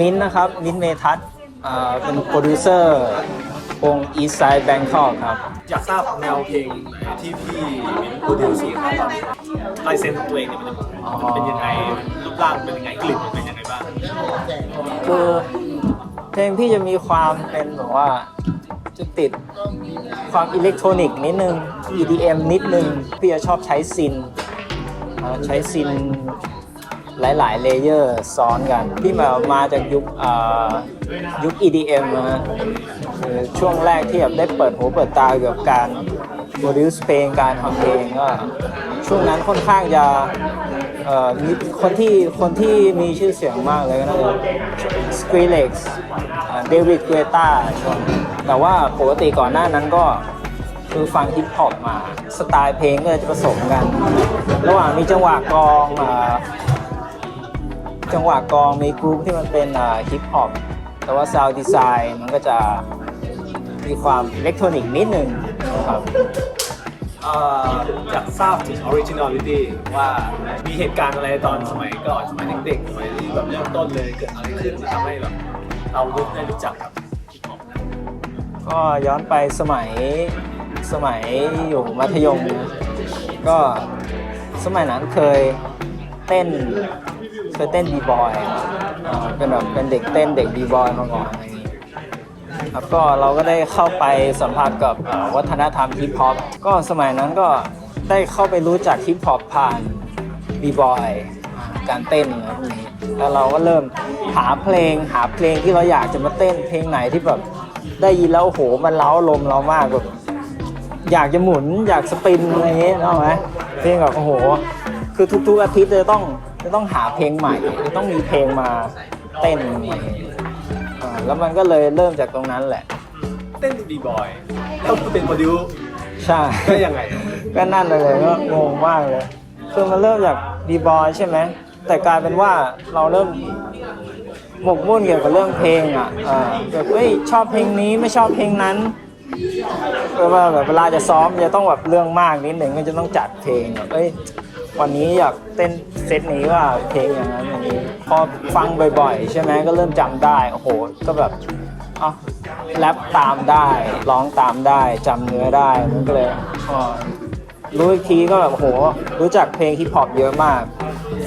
มิ้นท์นะครับ มิ้นท์เมทัศน์อ่าเป็นโปรดิวเซอร์วง East Side Bangkok ครับ อยากทราบแนวเพลงไหนที่พี่มิ้นโปรดิวซ์ครับตอนนี้ลายเซ็นของตัวเองเนี่ยมันจะเป็นยังไงรูปร่างเป็นยังไงกลิ่นมันเป็นยังไงบ้างคือเพลงพี่จะมีความเป็นแบบว่าจะติดความอิเล็กทรอนิกส์นิดนึง EDM นิดนึง พี่จะชอบใช้ซินเอ่อใช้ซิน หลาย ๆ เลเยอร์ซ้อนกันพี่มามาจากยุคอ่อยุค EDM นะฮะช่วงแรกที่แบบได้เปิดหูเปิดตาเกี่ยวกับการโปรดิวซ์เพลงการทำเพลงก็ช่วงนั้นค่อนข้างจะเอ่อมีคนที่คนที่มีชื่อเสียงมากเลยก็น่าจะ Skrillex เดวิดเกตาแต่ว่าปกติก่อนหน้านั้นก็คือฟังฮิปฮอปมา สไตล์เพลงก็จะผสมกัน ระหว่างมีจังหวะกลองอ จังหวะกลองมีกรุ๊ปที่มันเป็นฮิปฮอปแต่ว่าซาวด์ดีไซน์มันก็จะมีความอิเล็กทรอนิกส์นิดหนึ่งนะครับเอ่ออยากทราบถึงออริจินอลิตี้ว่ามีเหตุการณ์อะไรตอนสมัยก่อนสมัยเด็กๆสมัยที่แบบเริ่มต้นเลยเกิดอะไรขึ้นที่ทำให้แบบเรารู้ได้รู้จักกับฮิปฮอปนะก็ย้อนไปสมัยสมัยอยู่มัธยมนะก็สมัยนั้นเคยเต้น เคยเต้นบีบอยเป็นแบบเป็นเด็กเต้นเด็กบีบอยมาก่อนอะไรอย่างนี้แล้วก็เราก็ได้เข้าไปสัมผัสกับวัฒนธรรมฮิปฮอปก็สมัยนั้นก็ได้เข้าไปรู้จักฮิปฮอปผ่านบีบอยการเต้นอะไรพวกนี้แล้วเราก็เริ่มหาเพลงหาเพลงที่เราอยากจะมาเต้นเพลงไหนที่แบบได้ยินแล้วโหมันเล้าลมเรามากแบบอยากจะหมุนอยากสปินอะไรอย่างเงี้ยนึกออกไหมเพลงแบบโอ้โห คือทุกๆอาทิตย์จะต้อง จะต้องหาเพลงใหม่จะต้องมีเพลงมาเต้นอะไรอย่างเงี้ยอ่าแล้วมันก็เลยเริ่มจากตรงนั้นแหละ เต้นบีบอยต้องเป็นโปรดิวซ์ใช่ ได้ยังไง ก็นั่นเลยก็งงมากเลยคือมันเริ่มจากบีบอยใช่ไหม แต่กลายเป็นว่าเราเริ่มหมกมุ่นเกี่ยวกับเรื่องเพลงอะอ่าแบบเอ้ยชอบเพลงนี้ไม่ชอบเพลงนั้นเพราะว่าแบบเวลาจะซ้อมจะต้องแบบเรื่องมากนิดหนึ่งก็จะต้องจัดเพลงแบบเอ้ย วันนี้อยากเต้นเซตนี้ว่าเพลงอย่างนั้นอย่างนี้ พอฟังบ่อยๆ ใช่ไหมก็เริ่มจำได้โอ้โหก็แบบเอะแรปตามได้ร้องตามได้จำเนื้อได้มันก็เลยอ๋อรู้อีกทีก็แบบโอ้โห รู้จักเพลงฮิปฮอปเยอะมาก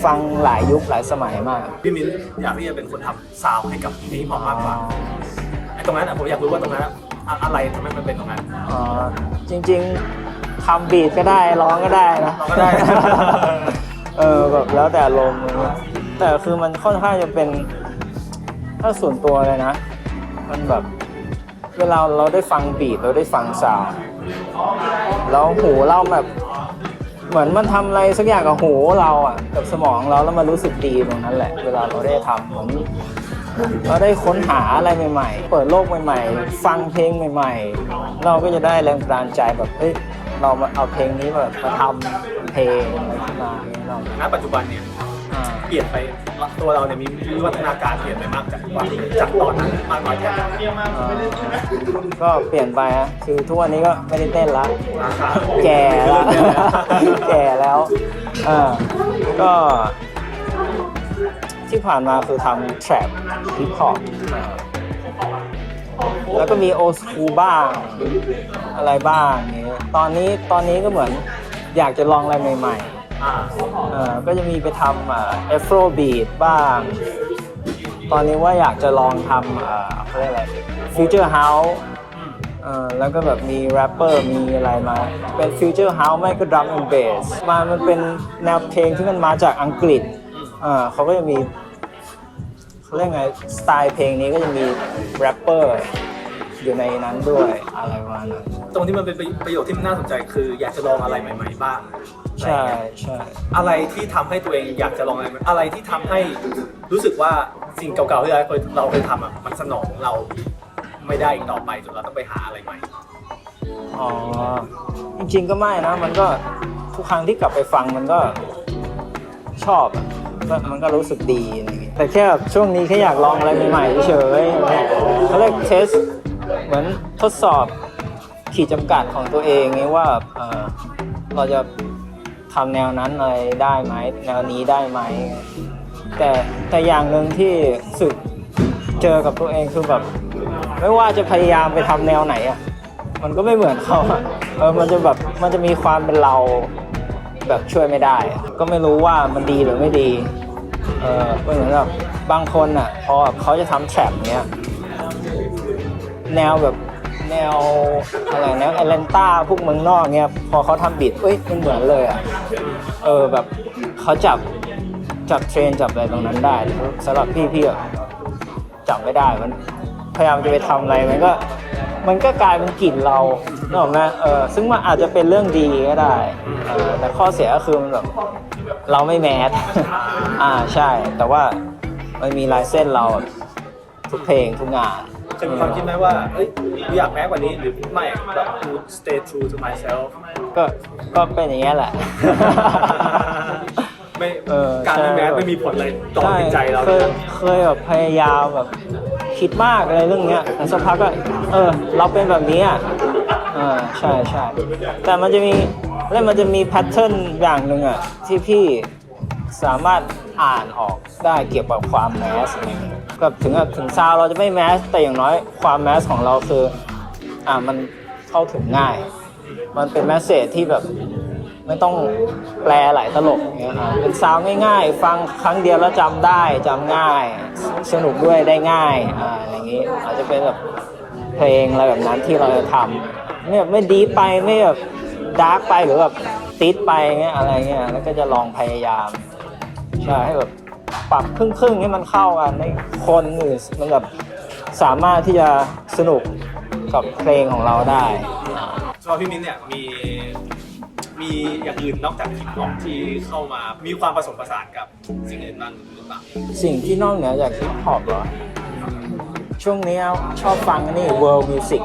ฟังหลายยุคหลายสมัยมาก พี่มิ้นอยากที่จะเป็นคนทำซาวด์ให้กับเพลงฮิปฮอปมากกว่าไอ้ตรงนั้นอะผมอยากรู้ว่าตรงนั้นอะอะอะไรทำให้มันเป็นตรงนั้นอ๋อจริง ๆ ทำบีทก็ได้ร้องก็ได้นะร้องก็ได้ เออแบบแล้วแต่อารมณ์อะไรเงี้ยแต่คือมันค่อนข้างจะเป็นถ้าส่วนตัวเลยนะ มันแบบเวลาเราได้ฟังบีทเราได้ฟังซาวด์แล้วหูเราแบบ เหมือนมันทำอะไรสักอย่างกับหูเราอะกับสมองเราแล้วมันรู้สึกดีตรงนั้นแหละ เวลาเราได้ทำเหมือนเราได้ค้นหาอะไรใหม่ ๆ เปิดโลกใหม่ ๆ ฟังเพลงใหม่ ๆ เราก็จะได้แรงบันดาลใจแบบเฮ้ย เรามาเอาเพลงนี้มาแบบมาทำเพลงอะไรขึ้นมาอย่างเงี้ยเราณปัจจุบันเนี่ยอ่าเปลี่ยนไปตัวเราเนี่ยมีวิวัฒนาการเปลี่ยนไปมากจากว่าจากตอนนั้นมากน้อยแค่ไหนอ่าก็เปลี่ยนไปฮะคือทุกวันนี้ก็ไม่ได้เต้นละราคาแก่แล้ว แก่แล้วอ่าก็ ที่ผ่านมาคือทำ trap hip hop อ่า แล้วก็มี old school บ้างอะไรบ้างอย่างนี้ตอนนี้ตอนนี้ก็เหมือนอยากจะลองอะไรใหม่ๆอ่าก็จะมีไปทำเอ่า afro beat บ้าง ตอนนี้ว่าอยากจะลองทำอ่าเขาเรียกอะไร future house เออแล้วก็แบบมีแรปเปอร์มีอะไรมา เป็นฟิวเจอร์เฮาส์ไม่ก็ดรัมแอนด์เบสมามันเป็นแนวเพลงที่มันมาจากอังกฤษเออเขาก็จะมีเขาเรียกไงสไตล์เพลงนี้ก็จะมีแรปเปอร์ อยู่ในนั้นด้วยอะไรประมาณนั้นตรงที่มันเป็นประโยชน์ที่มันน่าสนใจคือ อยากจะลองอะไรใหม่ ๆ บ้าง ใช่ใช่อะไรที่ทำให้ตัวเองอยากจะลองอะไรใหม่อะไรที่ทำให้รู้สึกว่าสิ่งเก่าๆที่เราเคยเราเคยทำอะมันสนองเราไม่ได้อีกต่อไปจนเราต้องไปหาอะไรใหม่อ๋อจริงๆก็ไม่นะ มันก็ทุกครั้งที่กลับไปฟังมันก็ชอบอะก็มันก็รู้สึกดีอะไรอย่างเงี้ยแต่แค่แบบช่วงนี้แค่อยากลองอะไรใหม่ๆเฉยๆเขาเรียกเทส เหมือนทดสอบขีดจำกัดของตัวเองไงว่าเอ่อเราจะทำแนวนั้นอะไรได้ไหมแนวนี้ได้ไหม แต่แต่อย่างหนึ่งที่สึกเจอกับตัวเองคือแบบ ไม่ว่าจะพยายามไปทำแนวไหนอะมันก็ไม่เหมือนเขาอะเออมันจะแบบมันจะมีความเป็นเราแบบช่วยไม่ได้อะก็ไม่รู้ว่ามันดีหรือไม่ดี เออเป็นเหมือนแบบบางคนอะพอเขาจะทำแทร็บเนี้ย แนวแบบแนวอะไรแนวแอตแลนตาพวกเมืองนอกเนี้ยพอเขาทำบิดเอ้ยมันเหมือนเลยอะเออแบบเขาจับจับเทรนจับอะไรตรงนั้นได้สำหรับพี่พี่อะจับไม่ได้มันพยายามจะไปทำอะไรมันก็ มันก็กลายเป็นกลิ่นเราเนกอกไหมเออซึ่งมันอาจจะเป็นเรื่องดีก็ได้เออแต่ข้อเสียก็คือมันแบบเราไม่แมสอ่าใช่ แต่ว่ามันมีลายเส้นเราทุกเพลงทุกงาน เคยมีความคิดไหมว่าเอ้ยกูอยากแม้กว่านี้หรือไม่แบบกู stay true to myself ก็ก็เป็นอย่างเงี้ยแหละ ไม่เออการไม่ใช่แม้ไม่มีผลอะไรต่อจิตใจเราเคเลยยเคยแบบพยายามแบบคิดมากอะไรเรื่องเนี้ยแต่สักพักก็เออ เราเป็นแบบนี้อะอ่าใช่ใช่แต่มันจะมีแล้วมันจะมีแพทเทิร์นอย่างหนึ่งอะที่พี่สามารถอ่านออกได้เกี่ยวกับความแมสอะไรเงี้ย กับถึงกับถึงซาวเราจะไม่แมสแต่อย่างน้อยความแมสของเราคืออ่ามันเข้าถึงง่าย มันเป็นแมสเซจที่แบบไม่ต้องแปลหลายตลกเงี้ยอ่าเป็นซาวง่ายๆ ฟังครั้งเดียวแล้วจำได้จำง่าย สนุกด้วยได้ง่ายอ่าอย่างงี้อาจจะเป็นแบบเพลงอะไรแบบนั้นที่เราจะทำไม่แบบไม่ดีไปไม่แบบดาร์กไปหรือแบบติดไปเงี้ยอะไรเงี้ยแล้วก็จะลองพยายามใช่ให้แบบ ปรับครึ่งๆให้มันเข้ากันให้คนอื่นมันแบบสามารถที่จะสนุกกับเพลงของเราได้ สำหรับพี่มิ้นเนี่ยมีมีอย่างอื่นนอกจากฮิปฮอปที่เข้ามามีความผสมผสานกับสิ่งอื่นบ้างหรือเปล่าสิ่งที่นอกเหนือจากฮิปฮอปเหรอ ช่วงนี้ชอบฟังอันนี่ world music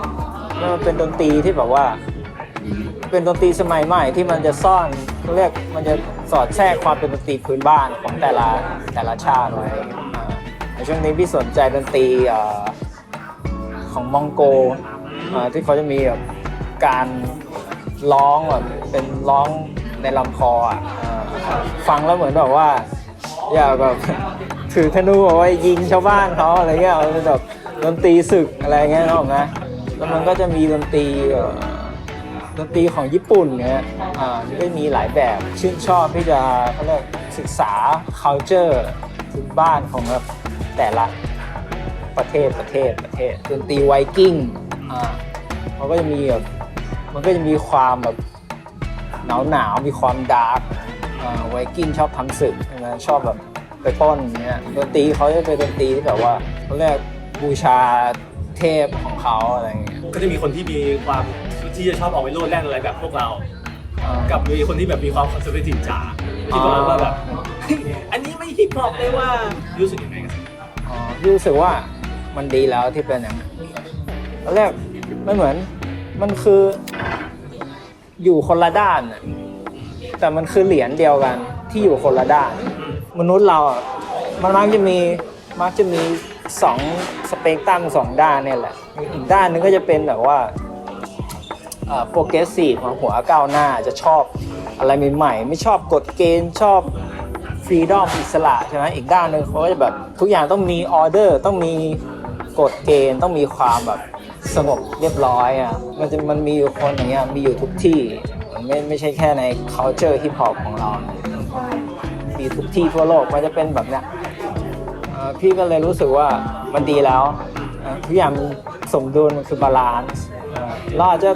มันเป็นดนตรีที่แบบว่า เป็นดนตรีสมัยใหม่ที่มันจะซ่อนเขาเรียกมันจะ สอดแทรกความเป็นดนตรีพื้นบ้านของแต่ละแต่ละชาติไว้อ่าในช่วงนี้พี่สนใจดนตรีเอ่อของมองโกอ่าที่เขาจะมีแบบการร้องแบบเป็นร้องในลำคออะอ่าฟังแล้วเหมือนแบบว่าอยากแบบ ถือธนูเอาไว้ยิงชาวบ้านเขาอะไรเงี้ยเป็นแบบดนตรีศึกอะไรเงี้ยนึกออกไหมแล้วมันก็จะมีดนตรีเอ่อ ดนตรีของญี่ปุ่นเนี่ยอ่ามันก็มีหลายแบบชื่นชอบที่จะเขาเรียกศึกษา culture พื้นบ้านของแบบแต่ละประเทศประเทศประเทศดนตรีไวกิ้งอ่ามันก็จะมีแบบมันก็จะมีความแบบหนาวหนาวมีความดาร์กไวกิ้งชอบทำศึกใช่ไหมชอบแบบไปปล้นเนี่ยดนตรีเขาจะเป็นดนตรีที่แบบว่าเขาเรียกบูชาเทพของเขาอะไรเงี้ยก็จะมีคนที่มีความ ที่จะชอบออกไปโลดแล่นอะไรแบบพวกเราอ่ากับมีคนที่แบบมีความคอนเซอร์เวทีฟจ๋าที่ประมาณว่าแบบเฮ้ยอันนี้ไม่ฮิปฮอปเลยว่ารู้สึกยังไงกันอ๋อพี่รู้สึกว่ามันดีแล้วที่เป็นอย่างนั้นตอนแรกไม่เหมือนมันคืออยู่คนละด้านน่ะแต่มันคือเหรียญเดียวกันที่อยู่คนละด้าน มนุษย์เราอะมันมักจะมีมักจะมีสองสเปกตรัมสองด้านเนี่ยแหละ อีกด้านหนึงก็จะเป็นแบบว่า โปรเกรสซีฟของหัวก้าวหน้าจะชอบอะไรใหม่ๆไม่ชอบกฎเกณฑ์ชอบฟรีดอมอิสระใช่ไหมอีกด้านหนึ่งเขาก็จะแบบทุกอย่างต้องมีออเดอร์ต้องมีกฎเกณฑ์ต้องมีความแบบสงบเรียบร้อยอะมันจะมันมีอยู่คนอย่างเงี้ยมีอยู่ทุกที่มันไม่ไม่ใช่แค่ใน culture hip hop ของเรา มีทุกที่ทั่วโลกมันจะเป็นแบบเนี้ยพี่ก็เลยรู้สึกว่ามันดีแล้วทุกอย่างมันสมดุลมันคือบาลานซ์เอ่อเราอาจจะ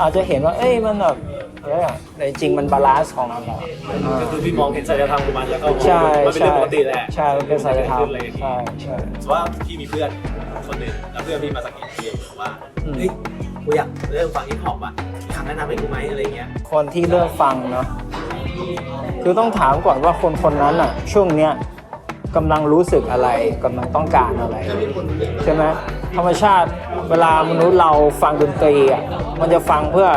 อาจจะเห็นว่า เอ้ยมันแบบอะไรอะแต่จริงๆมันบาลานซ์ของมันอะเออก็คือพี่มองเห็นศัลยธรรมของมันแล้วก็มองใช่มันเป็นใช่เรื่องปกติแหละใช่มันเป็นสัจธรรมอะไรอย่างเงี้ยใช่ใช่ สมมติว่าพี่มีเพื่อนคนหนึ่งแล้วเพื่อนพี่มาสังเกตพี่บอกว่าอืม เฮ้ยกูอยากเริ่มฟังฮิปฮอปอะอยากแนะนำให้กูไหมอะไรเงี้ย คนที่เลือกฟังเนาะคือต้องถามก่อนว่าคนคนนั้นอะช่วงเนี้ย กำลังรู้สึกอะไรกำลังต้องการอะไรใช่ไหมธรรมชาติเวลามนุษย์เราฟังดนตรีอะมันจะฟังเพื่อ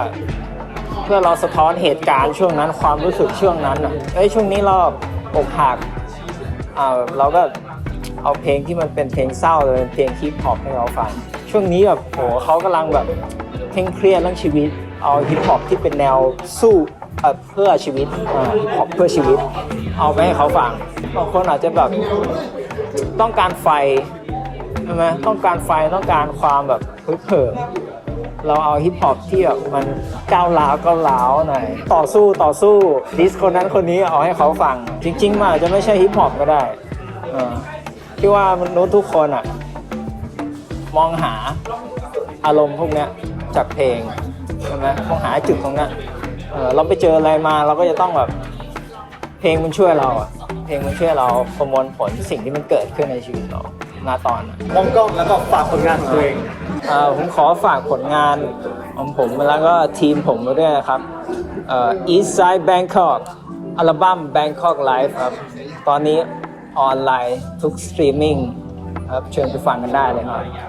เพื่อเราสะท้อนเหตุการณ์ช่วงนั้นความรู้สึกช่วงนั้นอะเอ้ยช่วงนี้เราอกหักอ่าเราก็เอาเพลงที่มันเป็นเพลงเศร้าเลยเป็นเพลงฮิปฮอปให้เขาฟัง ช่วงนี้แบบโหเขากำลังแบบเคร่งเครียดเรื่องชีวิต เอาฮิปฮอปที่เป็นแนวสู้เพื่อชีวิตฮิปฮอปเพื่อชีวิต เอาไปให้เขาฟังบางคนอาจจะแบบต้องการไฟใช่ไหมต้องการไฟต้องการความแบบฮึกเหิมเราเอาฮิปฮอปที่แบบมันก้าวร้าวก้าวร้าวหน่อยต่อสู้ต่อสู้ดิสคนนั้นคนนี้เอาให้เขาฟัง จริง ๆ มันอาจจะไม่ใช่ฮิปฮอปก็ได้ที่ว่ามนุษย์ทุกคนอะมองหาอารมณ์พวกนี้จากเพลง ใช่ไหมมองหาจุดตรงเนี้ยเออเราไปเจออะไรมาเราก็จะต้องแบบเพลงมันช่วยเราอะเพลงมันช่วยเราประมวลผลสิ่งที่มันเกิดขึ้นในชีวิตเราณตอนนั้นมองกล้องแล้วก็ฝากผลงานของตัวเองเอ่อผมขอฝากผลงานของผมแล้วก็ทีมผมไว้ด้วยนะครับเอ่อ East Side Bangkok อัลบั้ม Bangkok Live ครับ ตอนนี้ออนไลน์ทุกสตรีมมิ่งครับเชิญไปฟังกันได้เลยครับ